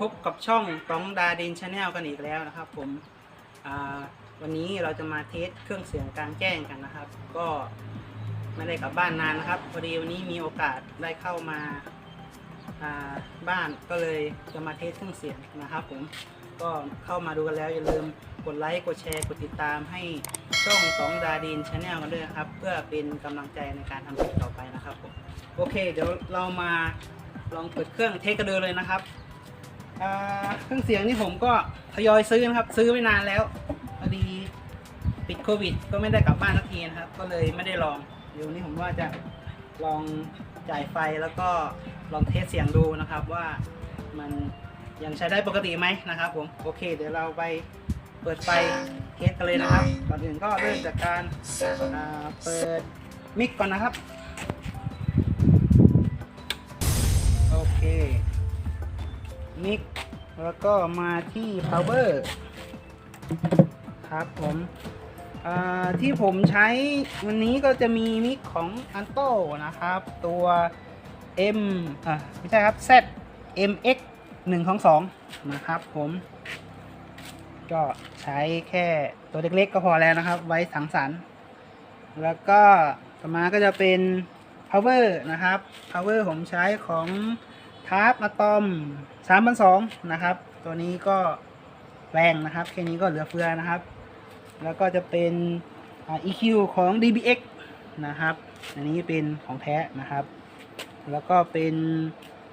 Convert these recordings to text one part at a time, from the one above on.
พบกับช่องต้องดาดินชาแนลกันอีกแล้วนะครับ ผมวันนี้เราจะมาเทสเครื่องเสียงกลางแจ้งกันนะครับ ก็ไม่ได้กลับบ้านนานนะครับพอดีวันนี้มีโอกาสได้เข้ามาาบ้านก็เลยจะมาเทสเครื่องเสียงนะครับ ผมก็เข้ามาดูกันแล้วอย่าลืมกดไลค์กดแชร์กดติดตามให้ช่องสองดาดินชาแนลกันด้วยนะครับ เพื่อเป็นกำลังใจในการทำคลิปต่อไปนะครับผมโอเค เดี๋ยวเรามาลองเปิดเครื่องเทสกันดูเลยนะครับ เครื่องเสียงนี่ผมก็ทยอยซื้อนะครับ ซื้อไม่นานแล้วพอดีปิดโควิด ก็ไม่ได้กลับบ้านสักทีนะครับ ก็เลยไม่ได้ลองเดี๋ยวนี้ผมว่าจะลองจ่ายไฟแล้วก็ลองเทสเสียงดูนะครับว่ามันยังใช้ได้ปกติไหมนะครับผมโอเค เดี๋ยวเราไปเปิดไฟเทสกันเลยนะครับก่อนอื่นก็เริ่มจากการเปิดมิกก่อนนะครับโอเคมิก แล้วก็มาที่ power ครับผมที่ผมใช้วันนี้ก็จะมีมิกของ Anto นะครับ ตัว M อะไม่ใช่ครับ Z MX 1ของ2นะครับผม ก็ใช้แค่ตัวเล็กๆก็พอแล้วนะครับ ไว้สังสรรค์ แล้วก็ต่อมาก็จะเป็น power นะครับ power ผมใช้ของ ทาร์ปอะตอมสามพันสองนะครับ ตัวนี้ก็แรงนะครับ แค่นี้ก็เหลือเฟือนะครับ แล้วก็จะเป็นอ่า EQ ของ DBX นะครับ อันนี้เป็นของแท้นะครับ แล้วก็เป็น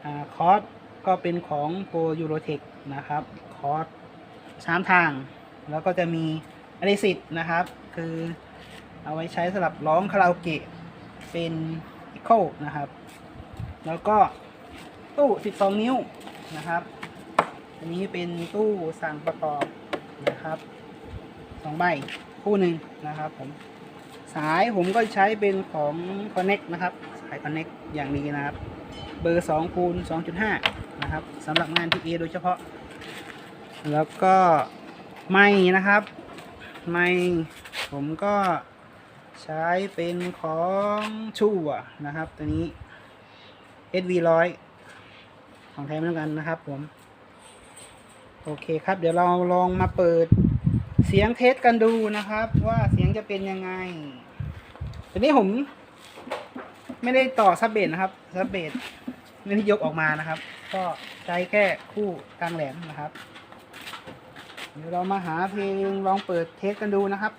อ่าคอร์สก็เป็นของ Pro Eurotech นะครับ คอร์สสามทาง แล้วก็จะมีอ l ิสิตนะครับ คือเอาไว้ใช้สำหรับร้องคาราโอเกะเป็น Echo นะครับ แล้วก็ ตู้ 12 นิ้วนะครับ อันนี้เป็นตู้สั่งประกอบนะครับสองใบคู่หนึ่งนะครับผมสายผมก็ใช้เป็นของ Connect นะครับ สาย Connect อย่างดีนะครับ เบอร์ 2 คูณ 2.5 นะครับสำหรับงาน PA โดยเฉพาะ แล้วก็ไม้นะครับ ไม้ผมก็ใช้เป็นของชูอะนะครับ ตัวนี้ SV ร้อย ของแท้เหมือนกันนะครับ ผม โอเคครับ เดี๋ยวเราลองมาเปิดเสียงเทสกันดูนะครับ ว่าเสียงจะเป็นยังไงทีนี้ผม ไม่ได้ต่อซับเบสนะครับซับเบสไม่ได้ยกออกมานะครับ ก็ใช้แค่คู่กลางแหลมนะครับ เดี๋ยวเรามาหาเพลงลองเปิดเทสกันดูนะครับ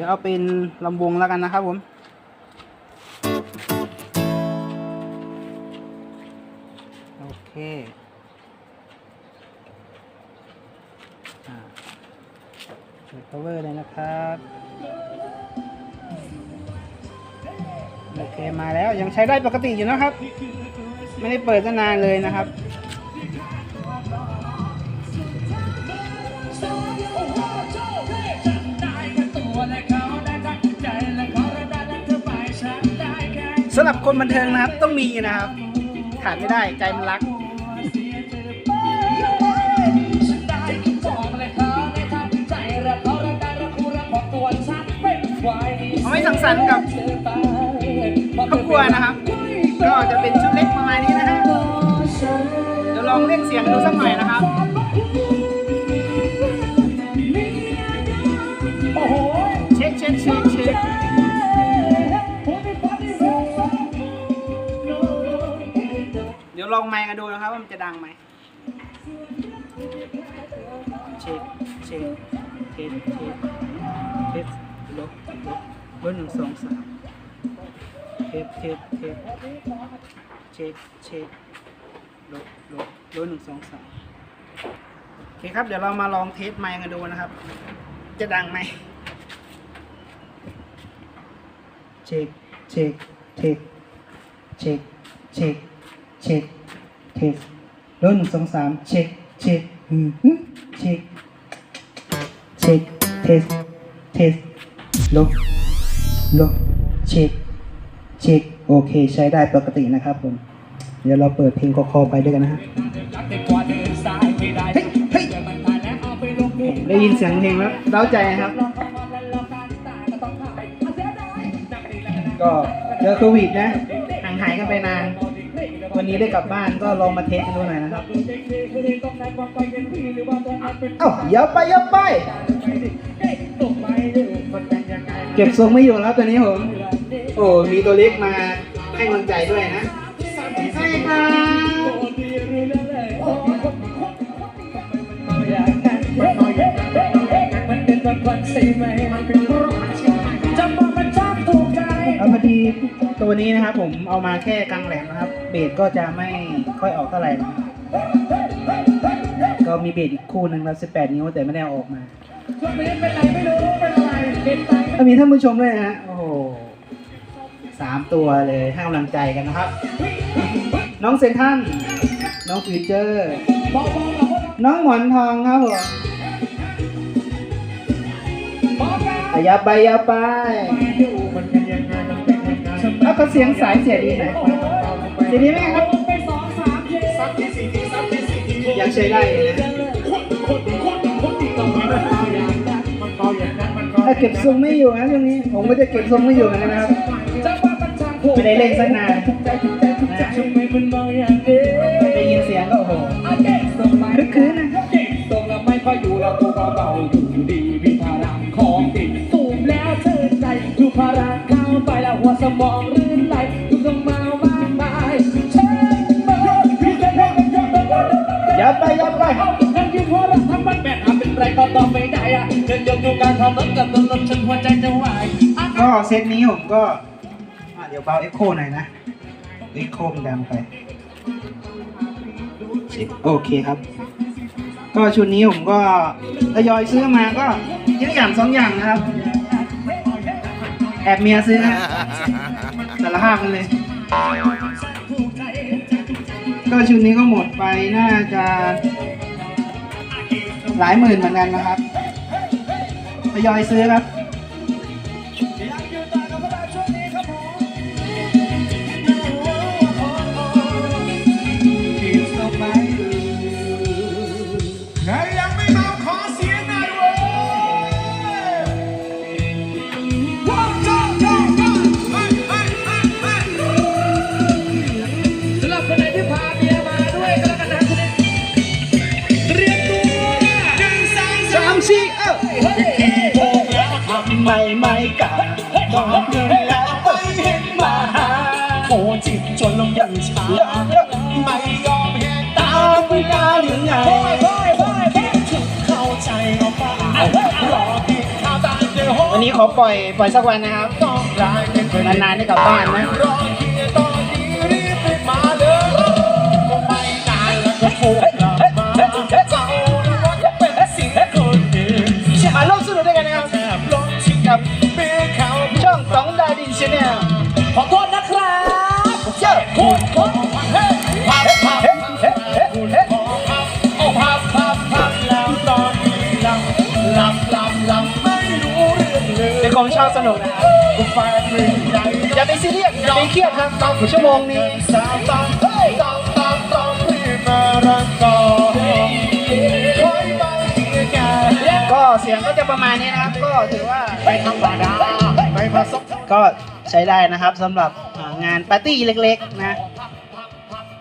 ดี๋ยวเอาเป็นลำวงแล้วกันนะครับผมโอเคอ่าเปิด cover เลยนะครับ โอเคมาแล้วยังใช้ได้ปกติอยู่นะครับ ไม่ได้เปิดนานเลยนะครับ สำหรับคนบันเทิงนะครับต้องมีนะครับขาดไม่ได้ใจมันรัก เอาไว้สังสรรค์กับครอบครัวนะครับ ก็จะเป็นชุดเล็กประมาณนี้นะฮะเดี๋ยวลองเล่นเสียงดูสักหน่อยนะครับเช็คเช็คเช็คเช็ค องไมค์กันดูนะครับว่ามันจะดังไหมเช็คเช็คเช็คเช็คเช็คลบลบเบอร์หนึ่งสองสามเทสเทสเทสเช็คเช็คลบลบเบอร์หนึ่งสองสามโอเคครับเดี๋ยวเรามาลองเทสไมค์กันดูนะครับ จะดังไหมเช็คเช็คเช็คเช็คเช็คเช็ค เทสโดนหนึ่งสองสามเช็คเช็คอืมฮึเช็คเช็คเทสเทสลบลบเช็คเช็คโอเค ใช้ได้ปกตินะครับผม เดี๋ยวเราเปิดเพลงคอๆไปด้วยกันนะฮะได้ยินเสียงเพลงแล้วเร้าใจนะครับ ก็เจอโควิดนะห่างหายกันไปนาน วันนี้ได้กลับบ้านก็ลองมาเทสกันดูหน่อยนะครับเอ้าอย่าไปอย่าไป เก็บทรงไม่อยู่แล้วตัวนี้ผม โอ้ มีตัวเล็กมาให้กำลังใจด้วยนะใช่ครับแล้วพอดี ตัวนี้นะครับผมเอามาแค่กลางแหลมนะครับ เบสก็จะไม่ค่อยออกเท่าไหร่นะก็มีเบสอีกคู่หนึ่งแล้ว18 นิ้วแต่ไม่ได้เอาอกมาก็มีท่านผู้ชมด้วยนะฮะโอ้โหสามตัวเลยให้กำลังใจกันนะครับ น้องเซนทันน้องฟิวเจอร์น้องหมอนทองครับผมอะยับไปยับไป แล้วก็เสียงสายเสียดีไหนเสียดีไหมครับยังใช้ได้อยู่นะถ้าเก็บทรงไม่อยู่นะช่วงนี้ ผมก็จะเก็บทรงไม่อยู่เหมือนกันนะครับไม่ได้เล่นสักนานนะได้ยินเสียงก็โอ้โหคึกคืนนะตรงแล้วไม่ค่อยอยู่เราตัวเบาๆอยู่ดีมีพลังของติดสูบแล้วเชิญใจดูพลังเข้าไปแล้วหัวสมอง นยกดูการทำรถกับรถฉันหัวใจจะวายก็เซตนี้ผมก็อะเดี๋ยวเบาเอ็กโคหน่อยนะเอ็กโคมันดังไปโอเคครับ ก็ชุดนี้ผมก็ทยอยซื้อมาก็ทีละอย่างสองอย่างนะครับ แอบเมียซื้อนะแต่ละห้ากันเลย ก็ชุดนี้ก็หมดไปน่าจะหลายหมื่นเหมือนกันนะครับ ทยอยซื้อครับ ไม่ไม่กลับบอกเงินแล้วไม่เห็นมาหาโอ้จิตจนลงยังช้าไม่ยอมแหกตาไม่กล้าหรือไงโอ้ยโอ้ยโอ้ยถึงเข้าใจเอาป่ารอกินข้าวตาเดียววันนี้ขอปล่อยปล่อยสักวันนะครับต้องรายเป็นนนานๆได้กลับบ้านนะรอ ตอนของชอบสนุกนะครับก็นเรื่องใหญ่อย่าไปซีเรียสอย่าไปเครียดครับชั่วโมงนี้สามตามตามงก่อนคอยไปแก่ก็เสียงก็จะประมาณนี้นะครับ ก็ถือว่าไปธรรมดาไปผสมก็ใช้ได้นะครับสำหรับ งานปาร์ตี้เล็กๆนะ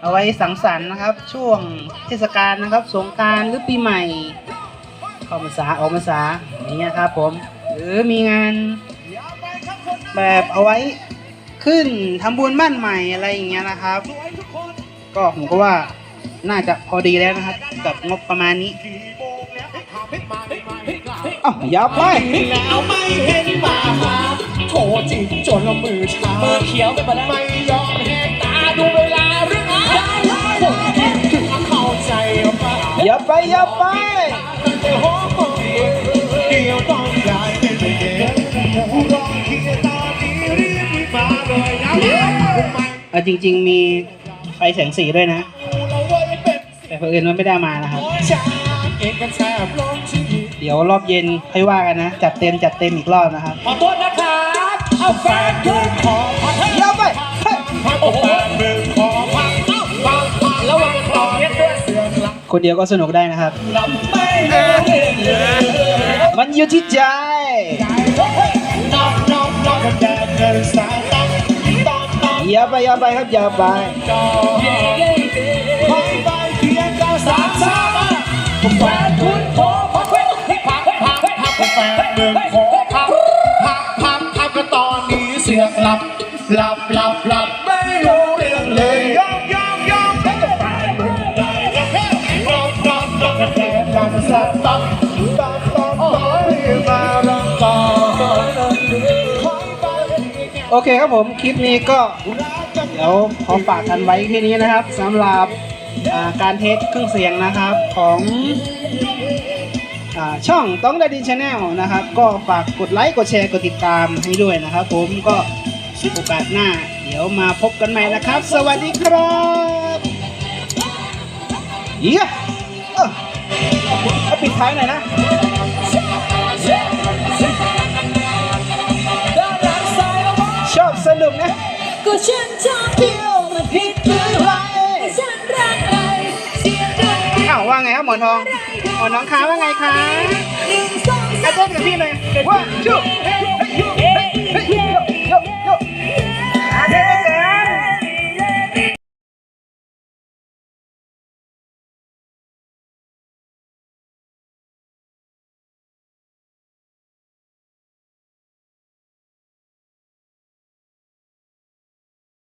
เอาไว้สังสรรค์นะครับ ช่วงเทศกาลนะครับ สงกรารหรือปีใหม่เข้าพรรษาออกพรรษาอย่างเงี้ยครับผมหรือมีงานแบบเอาไว้ขึ้นทำบุญบ้านใหม่อะไรอย่างเงี้ยนะครับ ก็ผมก็ว่าน่าจะพอดีแล้วนะครับ กับงบประมาณนี้อ้าวอย่าไปแล้วไม่เห็นมาหาโถ จิตจนละมือชามือเขียวไปหมดแล้วไม่ยอมแหกตาดูเวลาหรือไงผมคิดถึงเข้าใจเปล่าอย่าไปอย่าไปแต่หัวมือเดียวต้องกลายเป็นเด็กรอเคียตอนนี้รีบรีบมาเลยนะไม่เออจริง ๆ มีไฟแสงสีด้วยนะเราไว้เป็นแต่เพื่อนมันไม่ได้มานะครับชาเองกันแทบลงชีวิตเดี๋ยวรอบเย็นค่อยว่ากันนะ จัดเต็มจัดเต็มอีกรอบนะครับขอโทษนะครับเอา แฟนเดินขอพักอย่าไปเฮ้ยโอ้โหแฟนเดินขอพักเอ้าฟังฟังระวังต่อเย็ดด้วยเสือกหลับคนเดียวก็สนุกได้นะครับลับไม่ได้เลยมันอยู่ที่ใจน้องน้องน้องก็เดินเดินสายต้องอย่าไปอย่าไปครับอย่าไป โอเคครับผมคลิปนี้ก็เดี๋ยวขอฝากกันไว้แค่นี้นะครับสำหรับการเทสเครื่องเสียงนะครับของอช่องต้องได้ดินชาแนลนะครับ ก็ฝากกดไลค์กดแชร์กดติดตามให้ด้วยนะครับ ผมก็โอกาสหน้า เดี๋ยวมาพบกันใหม่นะครับ สวัสดีครับเยี่ยปิดท้ายหน่อยนะ ชอบสนุกนะ ก็ฉันชอบเที่ยวมันผิดหรือไรฉันรักใครเสียงดังอ้าวว่าไงครับหมอนทอง หมอนทองค้าว่าไงคะ